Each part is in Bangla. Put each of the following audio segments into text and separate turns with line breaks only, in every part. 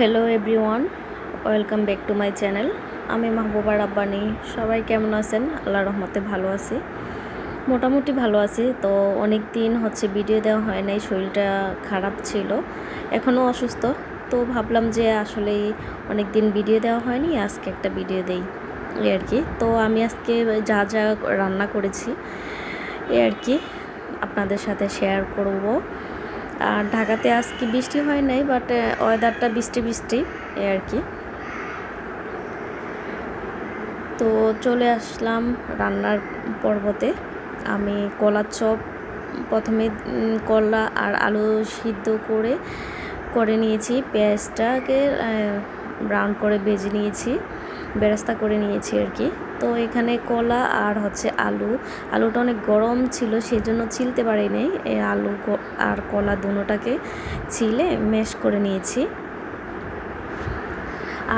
Hello everyone welcome back to my channel আমি মাহবুবা রাব্বানি। সবাই কেমন আছেন? আল্লাহ রহমতে ভালো আছি। মোটামুটি ভালো আছি। তো অনেক দিন হচ্ছে ভিডিও দেওয়া হয় নাই, শরীরটা খারাপ ছিল এখনও অসুস্থ। তো ভাবলাম যে আসলে অনেক দিন ভিডিও দেওয়া হয়নি, আজকে একটা ভিডিও দেই। এই আর কি। তো আমি আজকে যা যা রান্না করেছি, এই আর কি, আপনাদের সাথে শেয়ার করব। আর ঢাকাতে আজকে বৃষ্টি হয় নাই বাট ওয়েদারটা বৃষ্টি বৃষ্টি এ আর কি। তো চলে আসলাম রান্নার পর্বতে। আমি কলার চপ প্রথমে কলা আর আলু সিদ্ধ করে করে নিয়েছি, পেঁয়াজটাকে ব্রাউন করে ভেজে নিয়েছি। বেরেস্তা করে নিয়েছি আর কি। তো এখানে কলা আর হচ্ছে আলু। আলুটা অনেক গরম ছিল সেই জন্য ছিলতে পারিনি। এই আলু আর কলা দুটোটাকে ছিলে ম্যাশ করে নিয়েছি।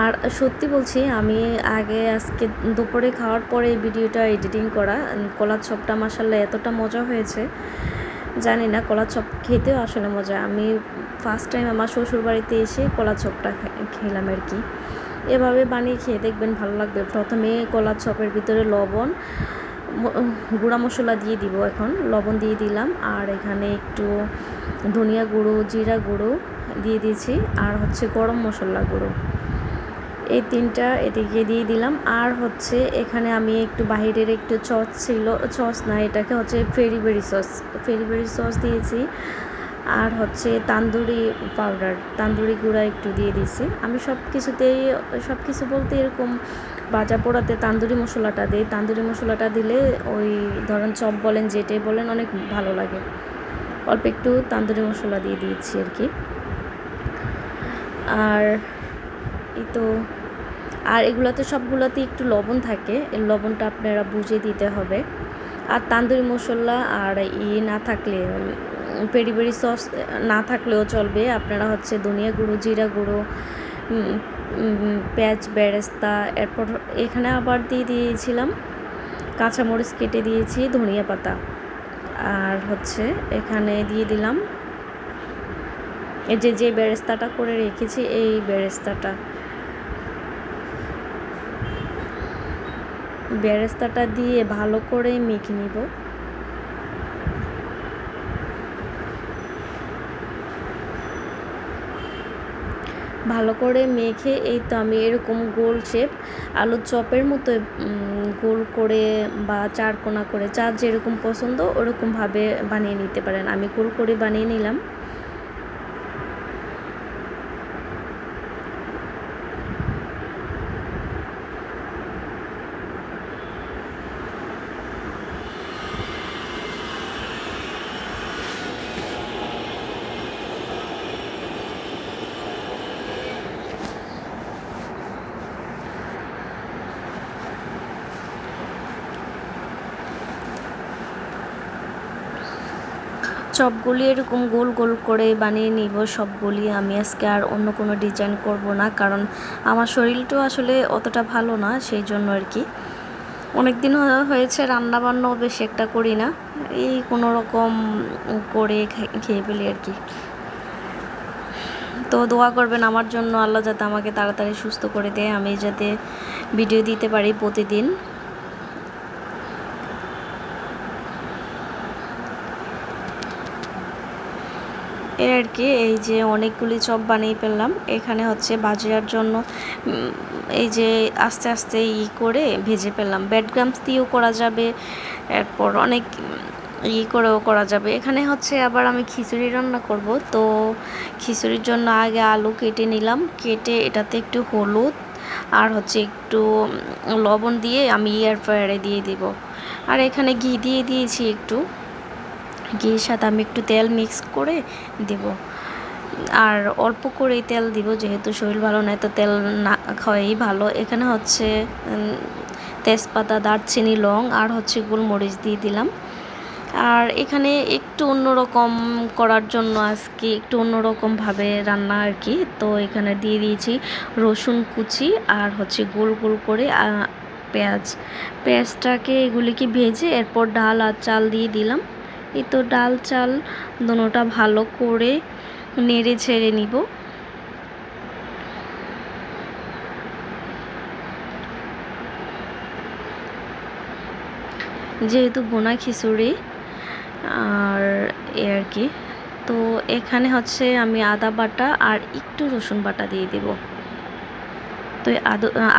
আর সত্যি বলছি, আমি আগে আজকে দুপুরে খাওয়ার পরে এই ভিডিওটা এডিটিং করা কলার চপটা মাসাল্লাহ এতটা মজা হয়েছে। জানি না, কলা চপ খেতেও আসলে মজা। আমি ফার্স্ট টাইম আমার শ্বশুর বাড়িতে এসে কলা চপটা খেলাম আর কি। এভাবে বানিয়ে খেয়ে দেখবেন ভালো লাগবে। প্রথমে কলার চপের ভিতরে লবণ গুঁড়া মশলা দিয়ে দিব এখন, লবণ দিয়ে দিলাম। আর এখানে একটু ধনিয়া গুঁড়ো, জিরা গুঁড়ো দিয়ে দিয়েছি। আর হচ্ছে গরম মশলা গুঁড়ো। এই তিনটা এদিকে দিয়ে দিলাম। আর হচ্ছে এখানে আমি একটু বাহিরের একটু চস ছিল সস না, এটাকে হচ্ছে ফেরিবেরি সস ফেরিবেরি সস দিয়েছি। আর হচ্ছে তান্দুরি পাউডার তান্দুরি গুঁড়া একটু দিয়ে দিয়েছি আমি সব কিছুতেই সব কিছু বলতে এরকম বাজা পোড়াতে তান্দুরি মশলাটা দিই। তান্দুরি মশলাটা দিলে ওই ধরেন চপ বলেন, যেটাই বলেন, অনেক ভালো লাগে। অল্প একটু তান্দুরি মশলা দিয়ে দিয়েছি আর কি। আর এই তো, আর এগুলোতে সবগুলোতে একটু লবণ থাকে। এই লবণটা আপনারা বুঝে দিতে হবে। আর তান্দুরি মশলা আর ই না থাকলে পেরি পেরি সস না থাকলেও চলবে। আপনারা হচ্ছে ধনিয়া গুঁড়ো, জিরা গুঁড়ো পেঁয়াজ, বেরেস্তা, এরপর এখানে আবার দিয়ে দিয়েছিলাম কাঁচামরিচ কেটে দিয়েছি ধনিয়া পাতা। আর হচ্ছে এখানে দিয়ে দিলাম এই যে যে বেরেস্তাটা করে রেখেছি এই বেরেস্তাটা। বেরেস্তাটা দিয়ে ভালো করে মেখে নিব। ভালো করে মেখে এই তো আমি এরকম গোল শেপ আলুর চপের মতো গোল করে বা চারকোনা করে চার যেরকম পছন্দ ওরকমভাবে বানিয়ে নিতে পারেন। আমি গোল করে বানিয়ে নিলাম। চপগুলি এরকম গোল গোল করে বানিয়ে নিব, সবগুলি। আমি আজকে আর অন্য কোনো ডিজাইন করব না, কারণ আমার শরীরটাও আসলে অতটা ভালো না, সেই জন্য আর কি। অনেক দিন হয়েছে রান্না বান্নাও বেশি একটা করি না, এই কোনো রকম করে খেয়ে ফেলি আর কি। তো দোয়া করবেন আমার জন্য, আল্লাহ যাতে আমাকে তাড়াতাড়ি সুস্থ করে দেয়, আমি যাতে ভিডিও দিতে পারি প্রতিদিন। এর আর কি, এই যে অনেকগুলি চপ বানিয়ে ফেললাম। এখানে হচ্ছে বাজার জন্য এই যে আস্তে আস্তে ই করে ভেজে ফেললাম। ব্যাডগ্রামস দিয়েও করা যাবে, এরপর অনেক ই করেও করা যাবে। এখানে হচ্ছে আবার আমি খিচুড়ি রান্না করব। তো খিচুড়ির জন্য আগে আলু কেটে নিলাম। কেটে এটাতে একটু হলুদ আর হচ্ছে একটু লবণ দিয়ে আমি এয়ার ফ্রায়ারে দিয়ে দিব। আর এখানে ঘি দিয়ে দিয়েছি একটু। ঘির সাথে আমি একটু তেল মিক্স করে দেব। আর অল্প করেই তেল দিব, যেহেতু শরীর ভালো নয় তো তেল না খাওয়াই ভালো। এখানে হচ্ছে তেজপাতা, দারচিনি, লং আর হচ্ছে গোলমরিচ দিয়ে দিলাম। আর এখানে একটু অন্যরকম করার জন্য আজকে একটু অন্যরকমভাবে রান্না আর কি। তো এখানে দিয়ে দিয়েছি রসুন কুচি আর হচ্ছে গোল গোল করে পেঁয়াজ। পেঁয়াজটাকে এগুলিকে ভেজে এরপর ডাল আর চাল দিয়ে দিলাম। এই তো ডাল চাল দোনোটা ভালো করে নেড়ে ছেড়ে নিব। যেহেতু বোনা খিচুড়ি আর এ আর কি, তো এখানে হচ্ছে আমি আদা বাটা আর একটু রসুন বাটা দিয়ে দেব। তো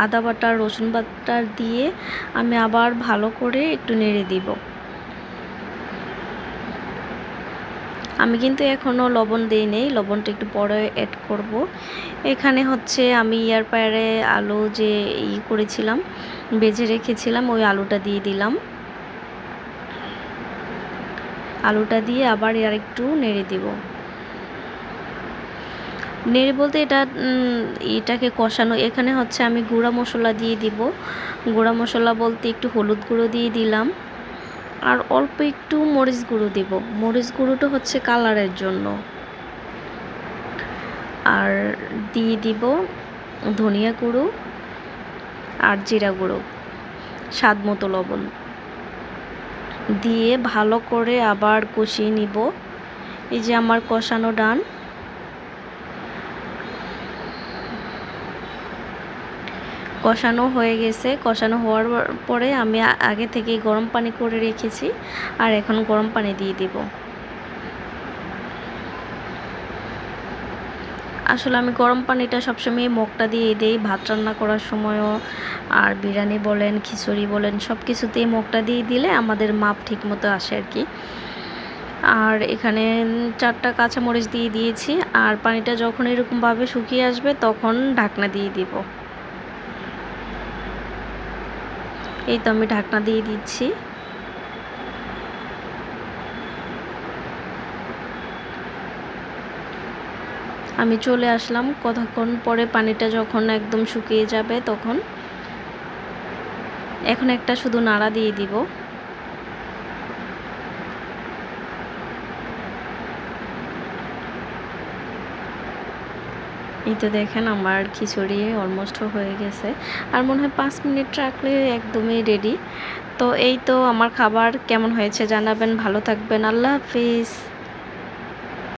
আদা বাটা রসুন বাটা দিয়ে আমি আবার ভালো করে একটু নেড়ে দিব। আমি কিন্তু এখনও লবণ দিই নেই, লবণটা একটু পরে অ্যাড করব। এখানে হচ্ছে আমি ইয়ার পায়ারে আলু যে ই করেছিলাম, বেজে রেখেছিলাম, ওই আলুটা দিয়ে দিলাম। আলুটা দিয়ে আবার আর একটু নেড়ে দিব। নেড়ে বলতে এটা এটাকে কষানো, এখানে হচ্ছে আমি গুঁড়া মশলা দিয়ে দিব। গুঁড়া মশলা বলতে একটু হলুদ গুঁড়ো দিয়ে দিলাম। আর অল্প একটু মরিচ গুঁড়ো দেব। মরিচ গুঁড়োটা হচ্ছে কালারের জন্য। আর দিয়ে দিব ধনিয়া গুঁড়ো আর জিরা গুঁড়ো, স্বাদ মতো লবণ। দিয়ে ভালো করে আবার কষিয়ে নিব। এই যে আমার কষানো ডান। কষানো হয়ে গেছে। কষানো হওয়ার পরে আমি আগে থেকেই গরম পানি করে রেখেছি। আর এখন গরম পানি দিয়ে দিব। আসলে আমি গরম পানিটা সবসময় মগটা দিয়ে দিই। ভাত রান্না করার সময়ও। আর বিরিয়ানি বলেন, খিচুড়ি বলেন সব কিছুতেই মগটা দিয়ে দিলে আমাদের মাপ ঠিক মতো আসে আর কি। আর এখানে চারটা কাঁচামরিচ দিয়ে দিয়েছি। আর পানিটা যখন এরকমভাবে শুকিয়ে আসবে, তখন ঢাকনা দিয়ে দিব। এই তো আমি ঢাকনা দিয়ে দিচ্ছি। আমি চলে আসলাম কতক্ষণ পরে পানিটা যখন একদম শুকিয়ে যাবে তখন। এখন একটা শুধু নাড়া দিয়ে দিব। এই তো দেখেন আমার খিচুড়ি অলমোস্ট হয়ে গেছে। আর মনে হয় পাঁচ মিনিট রাখলে একদমই রেডি তো এই তো আমার খাবার কেমন হয়েছে জানাবেন, ভালো থাকবেন, আল্লাহ হাফিজ।